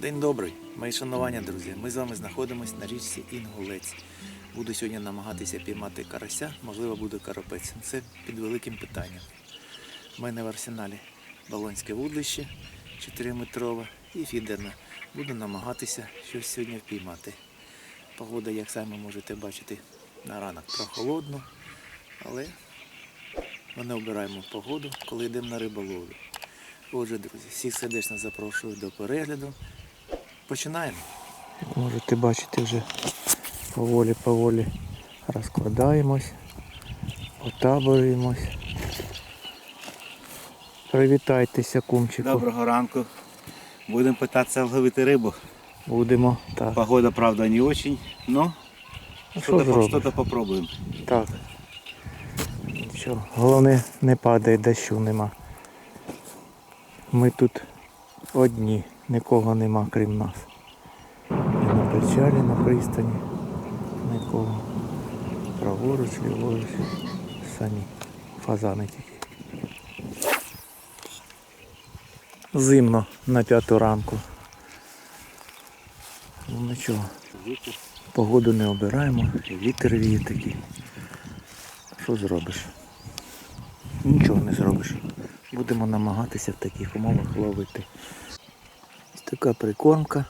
День добрий, мої шанування, друзі. Ми з вами знаходимося на річці Інгулець. Буду сьогодні намагатися піймати карася, можливо, буде карапець. Це під великим питанням. У мене в арсеналі балонське вудлище 4-метрове і фідерне. Буду намагатися щось сьогодні впіймати. Погода, як самі можете бачити, на ранок прохолодно, але ми не обираємо погоду, коли йдемо на риболовлю. Отже, друзі, всіх сердечно запрошую до перегляду. Починаємо. Можете бачити вже поволі-поволі розкладаємось, отаборюємось. Привітайтеся, кумчику. Доброго ранку. Будемо питатися ловити рибу. Будемо. Так. Погода, правда, не очень, но Ну, що что-то, зробиш? Так. Що, головне не падає, дощу нема. Ми тут одні, нікого нема крім нас. Ні на причалі, на пристані, нікого. Праворуч, ліворуч, самі. Фазани тільки. Зимно на п'яту ранку. Ну нічого. Погоду не обираємо, вітер віє такий. Що зробиш? Нічого не зробиш. Будемо намагатися в таких умовах ловити. Така прикормка.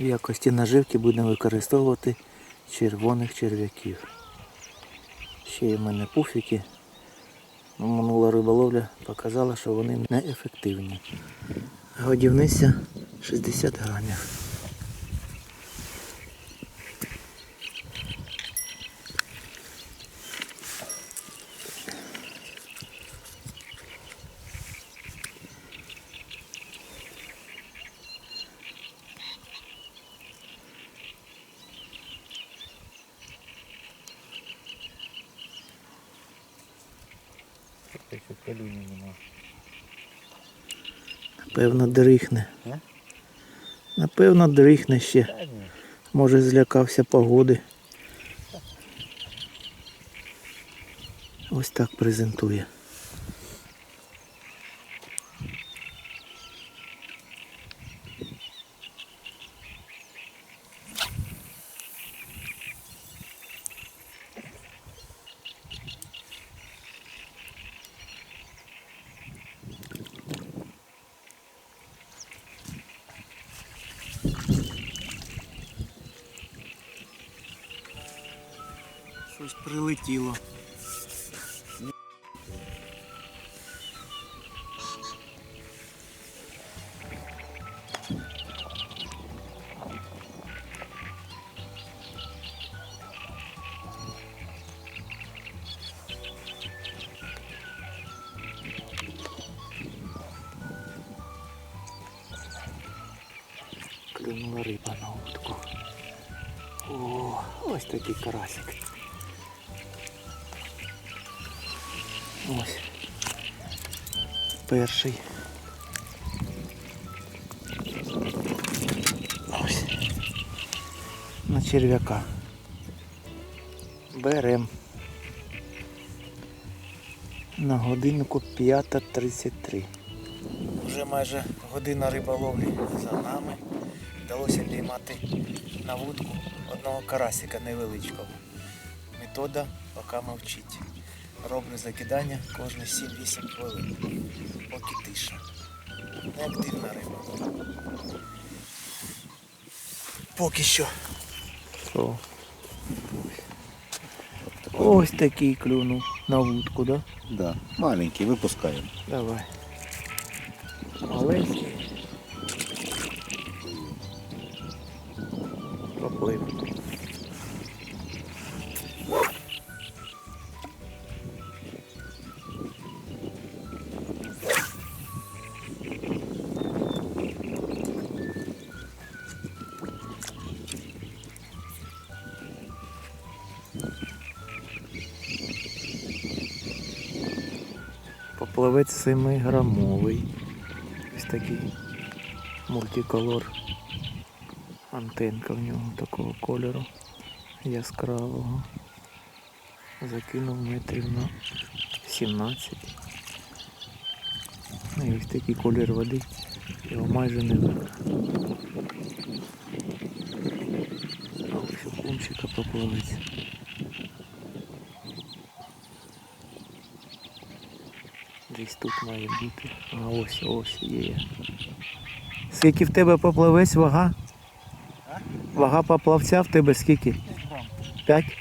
В якості наживки будемо використовувати червоних черв'яків. Ще є в мене пуфіки. Ну, Минула риболовля показала, що вони неефективні. Годівниця 60 грамів. Напевно, дрихне. Е? Напевно, дрихне ще. Може злякався погоди. Ось так презентує. Щось прилетіло. Клюнула риба на утку. О, ось такий карасик. Ось. Перший. Ось. На черв'яка. Берем. На годиннику 5.33. Вже майже година риболовлі за нами. Вдалося піймати на вудку одного карасика невеличкого. Метода поки мовчить. Роблю закидання кожні 7-8 хвилин. Поки тиша. Неактивна риба. Поки що. Ось такий клюнув на вудку, да? Да. Маленький, випускаємо. Давай. Поплавець 7-грамовий. Ось такий мультиколор. Антенка в нього такого кольору яскравого. Закинув метрів на 17. І ось такий колір води. Його майже не видно. А ось у кумчика поплавець. Десь тут має бути. А ось, ось є. Скільки в тебе поплавець вага? Вага поплавця в тебе скільки? П'ять?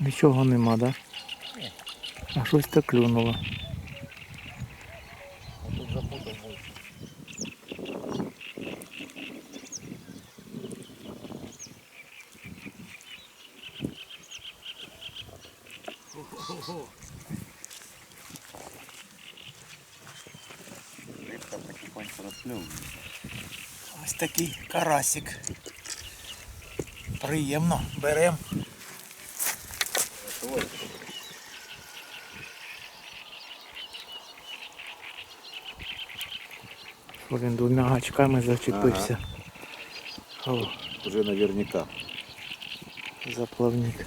Нічого нема, так? Да? А щось так клюнуло. Такий карасик. Приємно, берем. Він двома гачками зачепився. О, Уже наверняка. заплавник.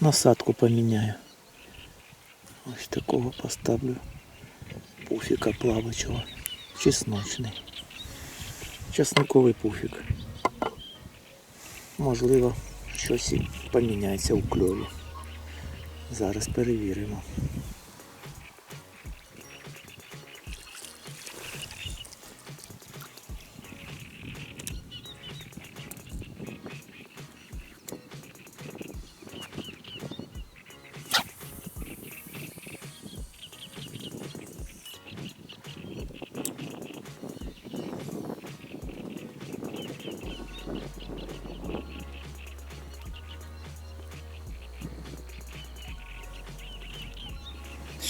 Насадку поміняю. Ось такого поставлю. Пуфіка плавачого. Чесночний. Чесниковий пуфік. Можливо, щось і поміняється у кльові. Зараз перевіримо.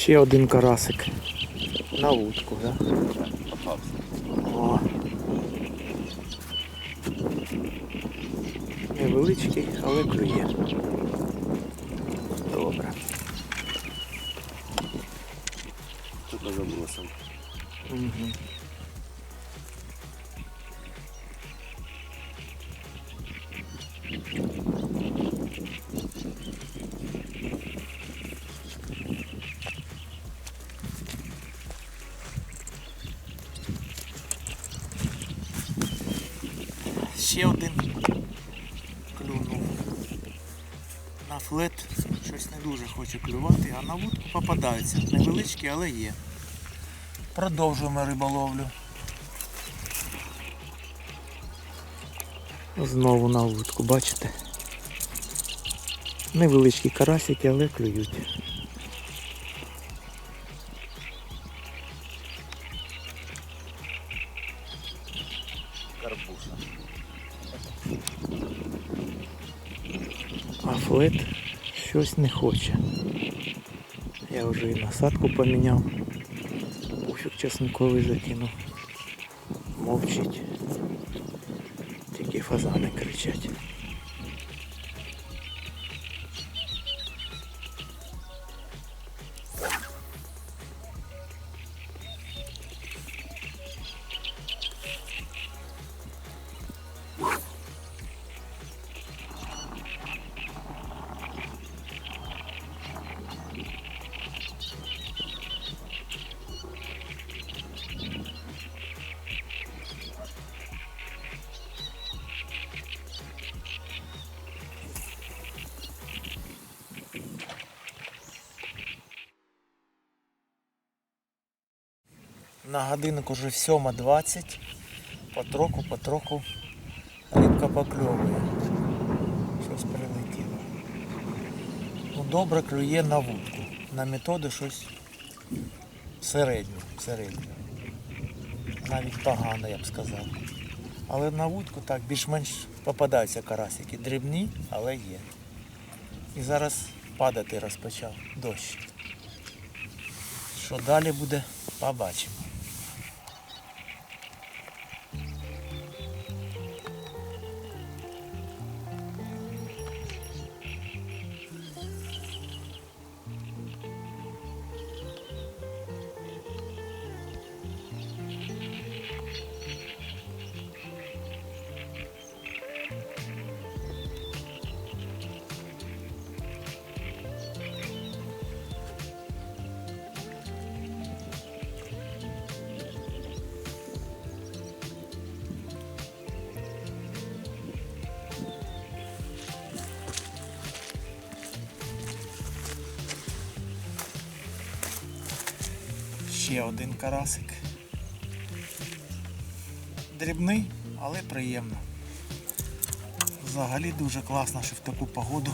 Ще один карасик. На вудку, так? Да? Невеличкий, але клює. Добре. Тут забросом. Угу. Флет щось не дуже хоче клювати, а на вудку попадаються. Невеличкі, але є. Продовжуємо риболовлю. Знову на вудку, бачите? Невеличкі карасики, але клюють. Карбуша. А флет щось не хоче. Я вже і насадку поміняв. Пуфік чесниковий закинув. Мовчить. Тільки фазани кричать. На годинник уже 7.20. Потроху, потроху рибка покльовує. Щось прилетіло. Ну, добре клює на вудку. На методи щось середнє, середнє. Навіть погано, я б сказав. Але на вудку так більш-менш попадаються карасики. Дрібні, але є. І зараз падати розпочав дощ. Що далі буде, побачимо. Ще один карасик. Дрібний, але приємно. Взагалі дуже класно, що в таку погоду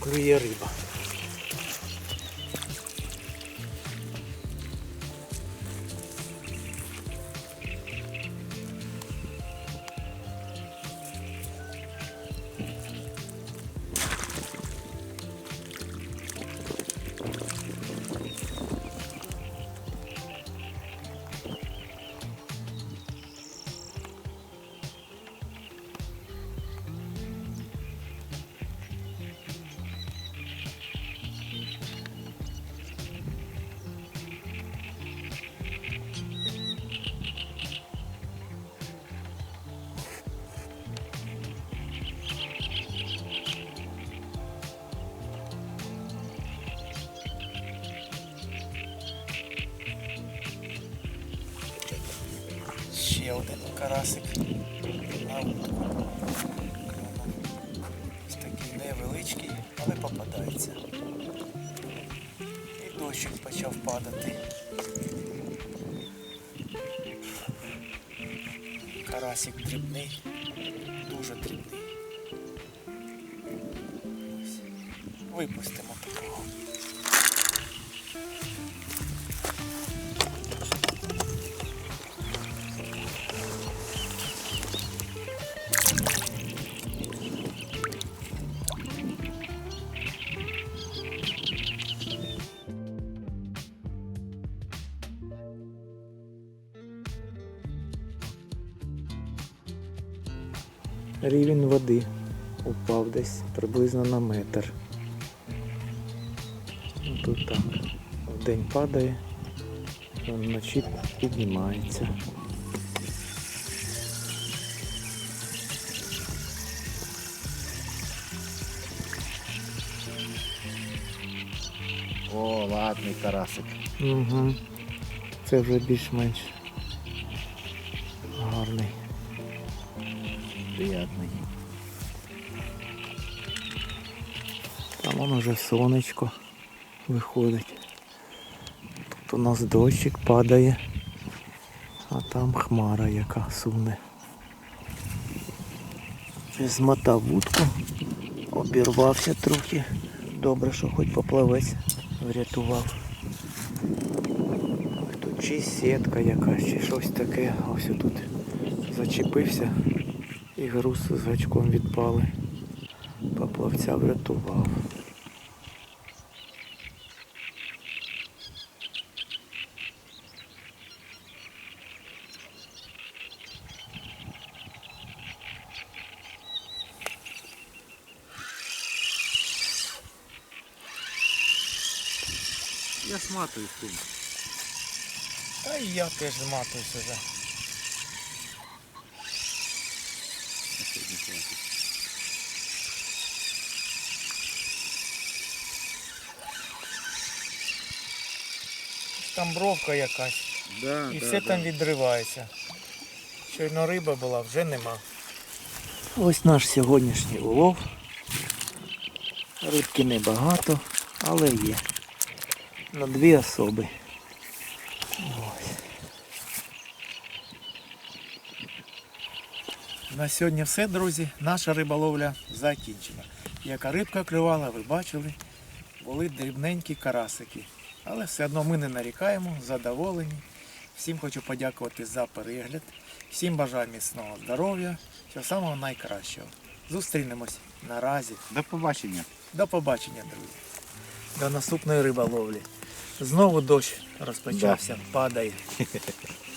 клює риба. Дощик почав падати. Карасик дрібний, дуже дрібний. Випустимо Рівень води упав десь приблизно на метр. Тут так. Вдень падає, вночі піднімається. О, ладний карасик. Угу. Це вже більш-менш Приятний. Там воно вже сонечко виходить. Тут у нас дощик падає, а там хмара яка суне. Змотав вудку, обірвався трохи. Добре, що хоч поплавець врятував. Тут чи сітка якась, чи щось таке. Ось тут зачепився і груз з гачком відпали. Поплавця врятував. Я сматую тут. Та і я теж зматуюсь уже. Там бровка якась. Да, І да, все да. там відривається. Щойно риба була, вже нема. Ось наш сьогоднішній улов. Рибки небагато, але є. На дві особи. Ось. На сьогодні все, друзі. Наша риболовля закінчена. Яка рибка клювала, ви бачили, були дрібненькі карасики. Але все одно ми не нарікаємо, задоволені. Всім хочу подякувати за перегляд. Всім бажаю міцного здоров'я, всього самого найкращого. Зустрінемось наразі. До побачення. До побачення, друзі. До наступної риболовлі. Знову дощ розпочався, падає.